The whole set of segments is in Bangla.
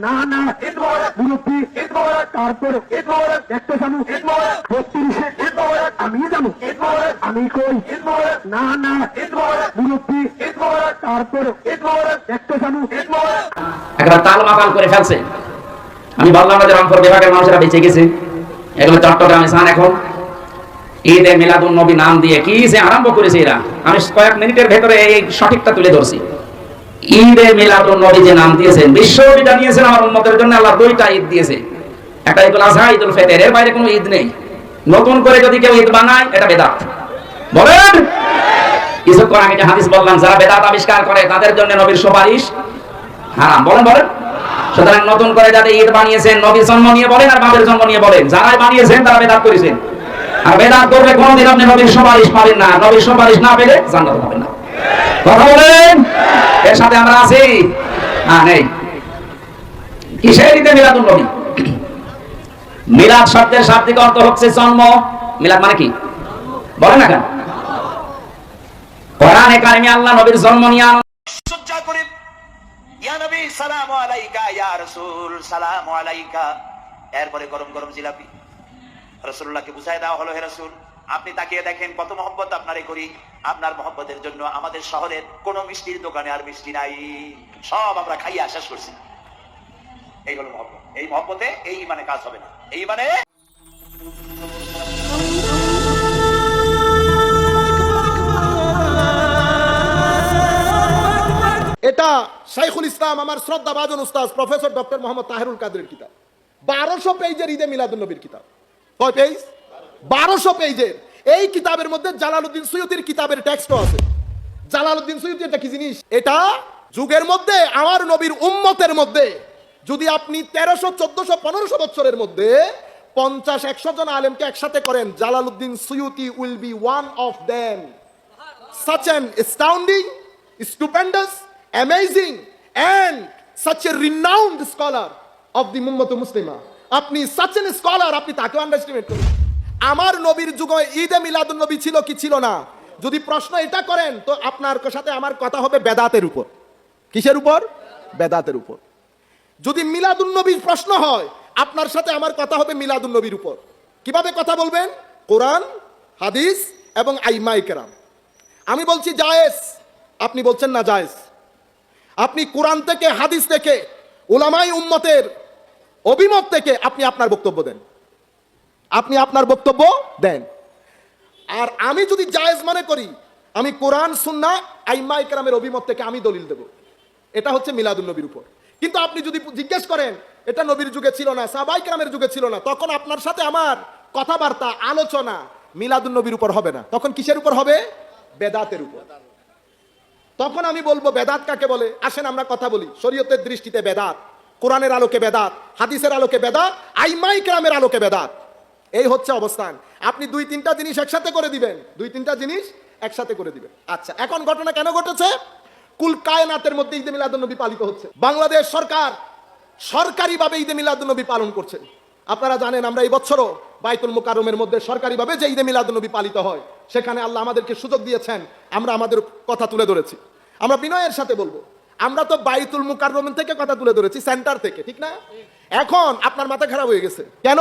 না না ঈদ মোবারক মুরব্বী ঈদ মোবারক তারপর ঈদ মোবারক একটা জানু ঈদ মোবারক বত্রিশে ঈদ মোবারক আমি জানু ঈদ মোবারক আমি কই ঈদ মোবারক না না ঈদ মোবারক মুরব্বী ঈদ মোবারক তারপর ঈদ মোবারক একটা জানু ঈদ মোবারক একেবারে তাল মাতাল করে ফেলছে আমি বললাম যে রংপুর বিভাগের মানুষেরা বেঁচে গেছে এগুলো চট্টগ্রামে চান এখন ঈদে মিলাদুন নবী নাম দিয়ে কি যে আরম্ভ করেছে এরা আমি কয়েক মিনিটের ভেতরে এই সঠিকটা তুলে ধরছি ঈদে মিলাদুন নবী যে নাম দিয়েছেন আমার জন্য, আল্লাহ দুইটা ঈদ দিয়েছে। একটা ঈদুল আজহা ঈদুল এর বাইরে কোনো ঈদ নেই। নতুন করে যদি কেউ ঈদ বানায়, এটা বেদাত। বলেন? কিছুক্ষণ যে হাদিস বললাম, যারা বেদাত আবিষ্কার করে, তাদের জন্য নবীর সুপারিশ হারাম। বলেন বলেন। সুতরাং নতুন করে যাদের ঈদ বানিয়েছেন, নবীর জন্ম নিয়ে বলেন আর জন্ম নিয়ে বলেন। যারাই বানিয়েছেন, তারা বেদাত করেছেন। আর বেদাত করলে কোনোদিন আপনি নবীর সুপারিশ পাবেন না। নবীর সুপারিশ না পেলে জান্নাত পাবেন না। কথা বলেন। এর সাথে আমরা আছি। হ্যাঁ নেই। কিসের মিলাদ শব্দের শাব্দিক অর্থ হচ্ছে জন্ম। মিলাদ মানে কি? বলেন না কেন? কোরআনে কারিমে আল্লাহ নবীর জন্ম নিয়ে আলাইকা, ইয়া সালাম আলাইকা। এরপরে গরম গরম জিলাপি। রাসূলুল্লাহকে বুঝাই দেওয়া হলো, হে রাসূল আপনি তাকিয়ে দেখেন কত মহব্বত আপনারে করি। আপনার মহব্বতের জন্য আমাদের শহরের কোন মিষ্টির দোকানে আর মিষ্টি নাই। সব আমরা খাইয়া শেষ করছি। এই হলো মহব্বত। এই মহব্বতে এই মানে কাজ হবে না। এই মানে এটা শাইখুল ইসলাম, আমার শ্রদ্ধা বাজন উস্তাদ, প্রফেসর ডক্টর মোহাম্মদ তাহেরুল কাদের কিতাব। বারোশো পেজের ঈদে মিলাদুল নবীর কিতাব। কয় পেজ? বারোশো পেজের এই কিতাবের মধ্যে জালালউদ্দিন সৈয়দির কিতাবের টেক্সটও আছে। জালালউদ্দিন সৈয়দি এটা কি জিনিস? এটা যুগের মধ্যে আমার নবীর উম্মতের মধ্যে। যদি আপনি তেরোশো চোদ্দশো পনেরোশো বছরের মধ্যে পঞ্চাশ একশো জন আলেমকে একসাথে করেন Jalaluddin Suyuti will be one of them. Such an astounding, stupendous, amazing, and such a renowned scholar of the Mummat Muslima. আপনি such an scholar আপনি তাকে আন্ডারস্টিমেট করুন। আমার নবীর যুগে ঈদে মিলাদুন নবী ছিল কি ছিল না? যদি প্রশ্ন এটা করেন, তো আপনার সাথে আমার কথা হবে বেদাতের উপর। কিসের উপর? বেদাতের উপর। যদি মিলাদুন নবীর প্রশ্ন হয়, আপনার সাথে আমার কথা হবে মিলাদুন নবীর উপর। কীভাবে কথা বলবেন? কোরআন, হাদিস এবং আইমাই কেরাম। আমি বলছি জায়েজ। আপনি বলছেন না জায়েজ। আপনি কোরআন থেকে, হাদিস থেকে ওলামাই উম্মতের অভিমত থেকে আপনি আপনার বক্তব্য দেন। আপনি আপনার বক্তব্য দেন। আর আমি যদি জায়েজ মনে করি, আমি কোরআন সুন্না আইমা ইকরামের অভিমত থেকে আমি দলিল দেব। এটা হচ্ছে মিলাদুল নবীর উপর। কিন্তু আপনি যদি জিজ্ঞেস করেন, এটা নবীর যুগে ছিল না সাবাই কেরামের যুগে ছিল না, তখন আপনার সাথে আমার কথাবার্তা, আলোচনা মিলাদুল নবীর উপর হবে না। তখন কিসের উপর হবে? বেদাতের উপর। তখন আমি বলব, বেদাত কাকে বলে? আসেন আমরা কথা বলি। শরীয়তের দৃষ্টিতে বেদাত, কোরআনের আলোকে বেদাত, হাদিসের আলোকে বেদাত আইমাই কেরামের আলোকে বেদাত। এই হচ্ছে অবস্থান। আপনি দুই, তিনটা জিনিস একসাথে করে দিবেন। দুই, তিনটা জিনিস একসাথে করে দিবেন। আচ্ছা এখন ঘটনা কেন ঘটেছে? কুল কায়নাতের মধ্যে ঈদে মিলাদুন্নবী পালিত হচ্ছে। বাংলাদেশ সরকার সরকারিভাবে ঈদে মিলাদুন্নবী পালন করছে। আপনারা জানেন, আমরা এই বছরও বাইতুল মুকাররমের মধ্যে সরকারিভাবে যে ঈদে মিলাদুন্নবী পালিত হয়, সেখানে আল্লাহ আমাদেরকে সুযোগ দিয়েছেন। আমরা আমাদের কথা তুলে ধরেছি। আমরা বিনয়ের সাথে বলব, আমরা তো বাইতুল মুকাররম থেকে কথা তুলে ধরেছি, সেন্টার থেকে, ঠিক না? এখন আপনার মাথা খারাপ হয়ে গেছে। কেন?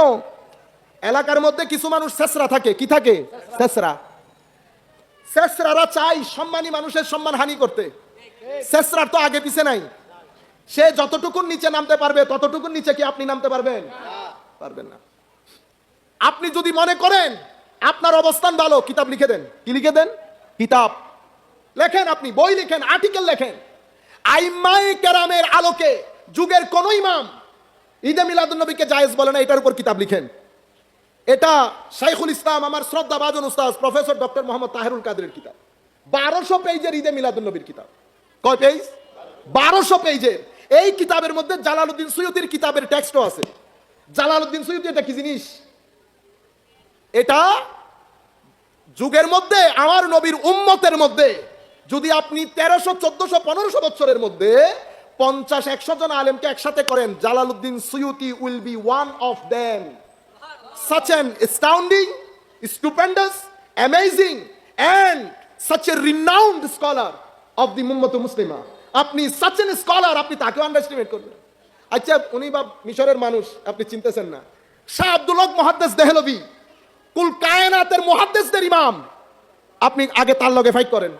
এলাকার মধ্যে কিছু মানুষ শেষরা থাকে। কি থাকে? শেষরা। শেষরারা চাই সম্মানী মানুষের সম্মান হানি করতে। শেষরার তো আগে পিছে নাই। সে যতটুকুন নিচে নামতে পারবে ততটুকুন নিচে কি আপনি নামতে পারবেন? পারবেন না। আপনি যদি মনে করেন আপনার অবস্থান ভালো, কিতাব লিখে দেন। কি লিখে দেন? কিতাব। লেখেন আপনি, বই লিখেন, আর্টিকেল লেখেন। আইমাই কেরামের আলোকে যুগের কোন ইমাম ঈদে মিলাদুন্নবীকে জায়েজ বলে না, এটার উপর কিতাব লিখেন। এটা শাইখুল ইসলাম, আমার শ্রদ্ধা বাজন উস্তাদ, প্রফেসর ডক্টর মোহাম্মদ তাহেরুল কাদের কিতাব। বারোশো পেজের ঈদে মিলাদুন্নবীর কিতাব। কয় পেজ? বারোশো পেজের। এই কিতাবের মধ্যে জালালউদ্দিন সৈয়দির কিতাবের টেক্সটও আছে। জালালউদ্দিন সৈয়দি এটা কি জিনিস? এটা যুগের মধ্যে, আমার নবীর উম্মতের মধ্যে, যদি আপনি তেরোশো, চোদ্দশো, পনেরোশো বছরের মধ্যে পঞ্চাশ, একশো জন আলেমকে একসাথে করেন, Jalaluddin Suyuti will be one of them. Such an astounding, stupendous, amazing, and such a renowned scholar of the Mummat Muslima. আপনি such an scholar আপনি তাকেও আন্ডারস্টিমেট করবেন। আচ্ছা উনি বা মিশরের মানুষ আপনি চিনতেছেন না। শাহ আব্দুল হক মহাদ্দেস দেহলবি কুল কায়নাতের মহাদ্দেসদের ইমাম। আপনি আগে তার লগে ফাইট করেন।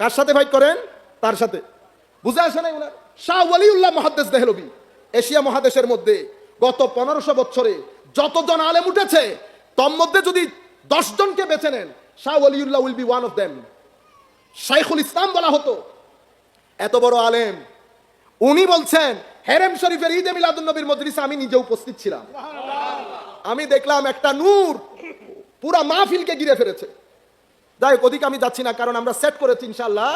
কার সাথে ফাইট করেন? তার সাথে। বুঝে আসে নাই ওনার শাহ ওয়ালিউল্লাহ মহাদ্দেস দেহলবি এশিয়া মহাদেশের মধ্যে গত পনেরোশো বছরে যতজন আলেম উঠেছে, তোর মধ্যে যদি দশ জনকে বেছে নেন, Shah will be one of them. শাইখুল ইসলাম বলা হতো, এত বড় আলেম। উনি বলছেন, হেরেম শরীফের ঈদে মিলাদুল নবীর মজলিসে আমি নিজে উপস্থিত ছিলাম। আমি দেখলাম একটা নূর পুরা মাহফিলকে ঘিরে ফেলেছে। যাই হোক, ওদিকে আমি যাচ্ছি না, কারণ আমরা সেট করেছি ইনশাল্লাহ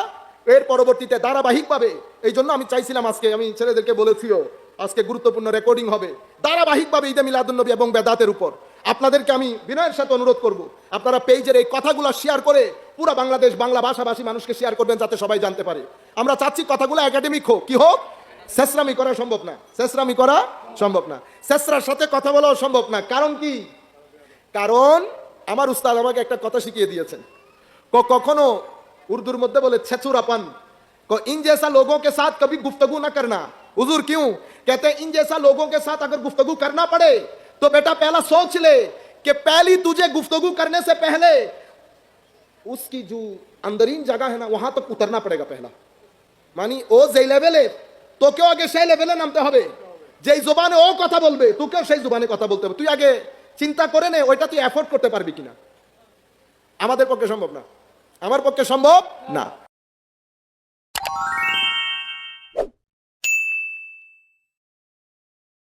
এর পরবর্তীতে ধারাবাহিকভাবে, এই জন্য আমি চাইছিলাম আজকে, আমি ছেলেদেরকে বলেছিও আজকে গুরুত্বপূর্ণ রেকর্ডিং হবে। ধারাবাহিকভাবে ঈদে মিলাদুলনবী এবং বেদাতের উপর। আপনাদেরকে আমি বিনয়ের সাথে অনুরোধ করব, আপনারা পেজের এই কথাগুলো শেয়ার করে পুরো বাংলাদেশ বাংলা ভাষাভাষী মানুষকে শেয়ার করবেন যাতে সবাই জানতে পারে। আমরা চাচ্ছি কথাগুলো একাডেমিক হোক, কি হোক? শেষরামি করা সম্ভব না। শেষরামি করা সম্ভব না। শেষরার সাথে কথা বলাও সম্ভব না। কারণ কি? কারণ আমার উস্তাদ আমাকে একটা কথা শিখিয়ে দিয়েছেন। কখনো উর্দুর মধ্যে বলে ছেচুরা পান ইন জেসা লোগো কে সাথ কবি গুপ্তগু না করনা हुजूर क्यों कहते हैं इन जैसा लोगों के साथ अगर गुफ्तगू करना पड़े तो बेटा पहला सोच ले कि पहली तुझे गुफ्तगू करने से पहले उसकी जो अंदरीन जगह है ना वहां तक उतरना पड़ेगा पहला মানি ও যেই লেভেলে তোকেও আগে সেই লেভেলে নামতে হবে যেই জোবানে ও কথা বলবে তোকেও সেই জোবানে কথা বলতে হবে তুই আগে চিন্তা করে নে ওইটা তুই অ্যাফোর্ড করতে পারবি কিনা আমাদের পক্ষে সম্ভব না আমার পক্ষে সম্ভব না